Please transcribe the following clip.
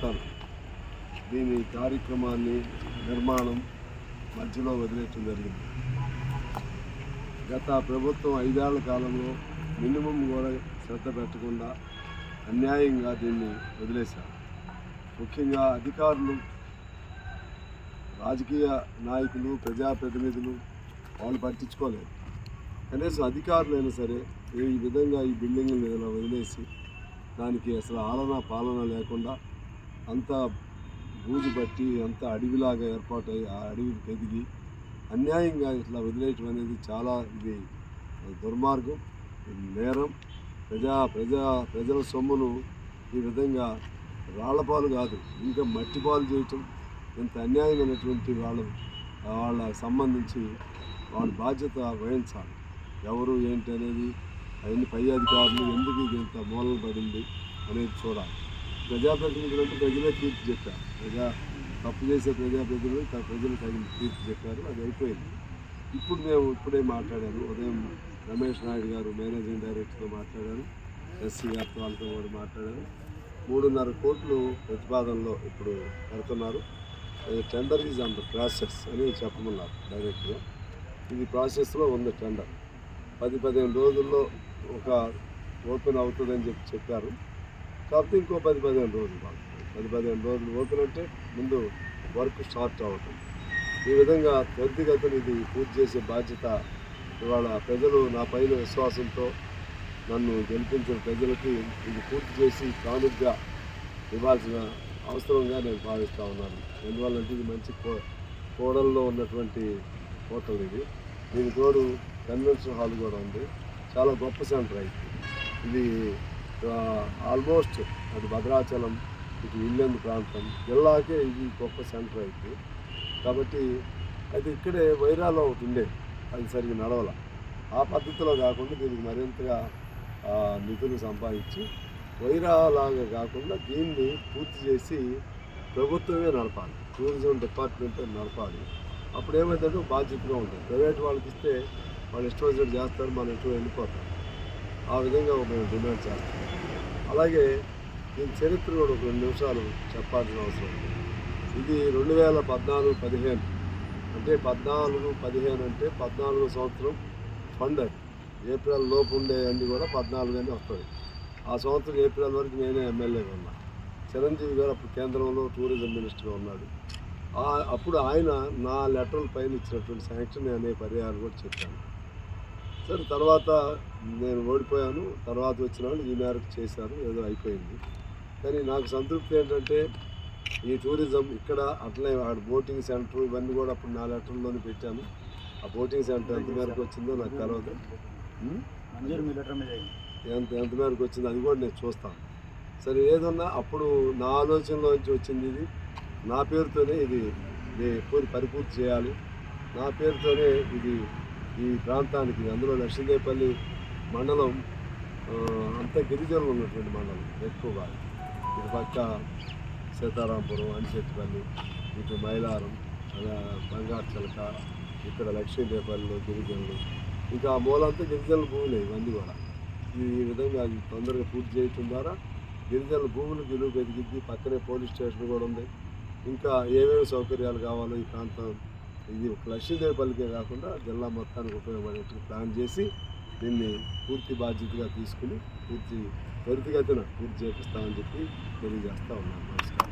చెప్తాను దీని కార్యక్రమాన్ని నిర్మాణం మధ్యలో వదిలేయటం జరిగింది. గత ప్రభుత్వం ఐదేళ్ళ కాలంలో మినిమం కూడా శ్రద్ధ పెట్టకుండా అన్యాయంగా దీన్ని వదిలేశారు. ముఖ్యంగా అధికారులు రాజకీయ నాయకులు ప్రజాప్రతినిధులు వాళ్ళు పట్టించుకోలేదు. కనీసం అధికారులైనా సరే ఈ విధంగా ఈ బిల్డింగ్ని ఇలా వదిలేసి దానికి అసలు ఆలన పాలన లేకుండా అంతా బూజు పట్టి అంతా అడవిలాగా ఏర్పాటై ఆ అడవి పెరిగి అన్యాయంగా ఇట్లా వదిలేయటం అనేది చాలా ఇది దుర్మార్గం నేరం. ప్రజా ప్రజా ప్రజల సొమ్మును ఈ విధంగా రాళ్ళపాలు కాదు ఇంకా మట్టిపాలు చేయటం ఇంత అన్యాయమైనటువంటి వాళ్ళు వాళ్ళకి సంబంధించి వాళ్ళ బాధ్యత వహించాలి. ఎవరు ఏంటి అనేది అవన్నీ పై అధికారులు ఎందుకు ఇది ఇంత మూలన పడింది అనేది చూడాలి. ప్రజాప్రతినిధులు అంటే ప్రజలే తీర్పు చెప్పారు. ప్రజా తప్పు చేసే ప్రజాప్రతినిధులు తన ప్రజలు తగిన తీర్పు చెప్పారు. అది అయిపోయింది. ఇప్పుడు మేము ఇప్పుడే మాట్లాడాను. ఉదయం రమేష్ నాయుడు గారు మేనేజింగ్ డైరెక్టర్తో మాట్లాడాను. ఎస్సీ గారితో వాళ్ళతో కూడా మాట్లాడాను. మూడున్నర కోట్లు ప్రతిపాదనలో ఇప్పుడు పెడుతున్నారు టెండర్ ఈజ్ అండ్ ప్రాసెస్ అని చెప్పమన్నారు డైరెక్ట్గా ఇది ప్రాసెస్లో ఉంది టెండర్. పది పదిహేను రోజుల్లో ఒక ఓపెన్ అవుతుందని చెప్పి చెప్పారు. కాకపోతే ఇంకో పది పదిహేను రోజులు పడుతుంది. పది పదిహేను రోజులు పోతున్నట్టే అంటే ముందు వర్క్ స్టార్ట్ అవుతుంది ఈ విధంగా త్వరితగతిన ఇది పూర్తి చేసే బాధ్యత ఇవాళ ప్రజలు నా పైన విశ్వాసంతో నన్ను గెలిపించిన ప్రజలకి ఇది పూర్తి చేసి కానుగ్గా ఇవ్వాల్సిన అవసరంగా నేను భావిస్తూ ఉన్నాను. ఎందువల్లంటే ఇది మంచి కో కోడల్లో ఉన్నటువంటి హోటల్ ఇది. దీని తోడు కన్వెన్షన్ హాల్ కూడా ఉంది. చాలా గొప్ప సెంటర్ అయితే. ఇది ఆల్మోస్ట్ అది భద్రాచలం ఇది ఇల్లెందు ప్రాంతం జిల్లాకే ఇది గొప్ప సెంటర్ అయితే. కాబట్టి అయితే ఇక్కడే వైరాలో ఒకటి ఉండేది అది సరిగ్గా నడవల. ఆ పద్ధతిలో కాకుండా దీనికి మరింతగా నిధులు సంపాదించి వైరాలాగా కాకుండా దీన్ని పూర్తి చేసి ప్రభుత్వమే నడపాలి. టూరిజం డిపార్ట్మెంట్ నడపాలి. అప్పుడు ఏమైందంటే బాధ్యతగా ఉంటుంది. ప్రైవేట్ వాళ్ళకి ఇస్తే వాళ్ళు ఇష్టం చేస్తారు మనం ఇష్టం వెళ్ళిపోతాం. ఆ విధంగా మేము డిమాండ్ చేస్తాం. అలాగే దీని చరిత్ర కూడా ఒక రెండు నిమిషాలు చెప్పాల్సిన అవసరం ఇది రెండు వేల పద్నాలుగు పదిహేను. అంటే పద్నాలుగు పదిహేను అంటే పద్నాలుగు సంవత్సరం ఫండ్ ఏప్రిల్ లోపు ఉండే అన్ని కూడా పద్నాలుగు అని వస్తుంది ఆ సంవత్సరం ఏప్రిల్ వరకు నేనే ఎమ్మెల్యేగా ఉన్నా. చిరంజీవి గారు అప్పుడు కేంద్రంలో టూరిజం మినిస్టర్గా ఉన్నాడు. అప్పుడు ఆయన నా లెటర్ల పైన ఇచ్చినటువంటి శాంక్షన్ అనే పరిహారం కూడా చెప్పాను. సరే తర్వాత నేను ఓడిపోయాను. తర్వాత వచ్చిన వాళ్ళు ఈ మేరకు చేశారు ఏదో అయిపోయింది. కానీ నాకు సంతృప్తి ఏంటంటే ఈ టూరిజం ఇక్కడ అట్లే ఆడ బోటింగ్ సెంటర్ ఇవన్నీ కూడా అప్పుడు నా లెటర్లోనే పెట్టాను. ఆ బోటింగ్ సెంటర్ ఎంత మేరకు వచ్చిందో నాకు అయింది. ఎంత ఎంత మేరకు వచ్చిందో అది కూడా నేను చూస్తాను. సరే ఏదన్నా అప్పుడు నా ఆలోచనలో నుంచి వచ్చింది ఇది. నా పేరుతోనే ఇది ఇది పూర్తి పరిపూర్తి చేయాలి. నా పేరుతోనే ఇది ఈ ప్రాంతానికి అందులో లక్ష్మీదేపల్లి మండలం అంత గిరిజనులు ఉన్నటువంటి మండలం ఎక్కువగా. ఇటు పక్క సీతారాంపురం అనిశెట్టిపల్లి ఇటు మైలారం అలా బంగారు చలక ఇక్కడ లక్ష్మీదేపల్లిలో గిరిజనులు. ఇంకా ఆ మూలంతా గిరిజనుల భూములే ఇవన్నీ కూడా. ఈ విధంగా అది తొందరగా పూర్తి చేయటం ద్వారా గిరిజనుల భూములు గెలువు పెరిగింది పక్కనే పోలీస్ స్టేషన్ కూడా ఉంది. ఇంకా ఏమేమి సౌకర్యాలు కావాలో ఈ ప్రాంతం ఇది ఒక లక్ష్మీదేవిపల్లికే కాకుండా జిల్లా మొత్తానికి ఉపయోగపడేట్టు ప్లాన్ చేసి దీన్ని పూర్తి బాధ్యతగా తీసుకుని పూర్తి త్వరితగతిన పూర్తి చేపిస్తామని చెప్పి తెలియజేస్తా ఉన్నాను. నమస్కారం.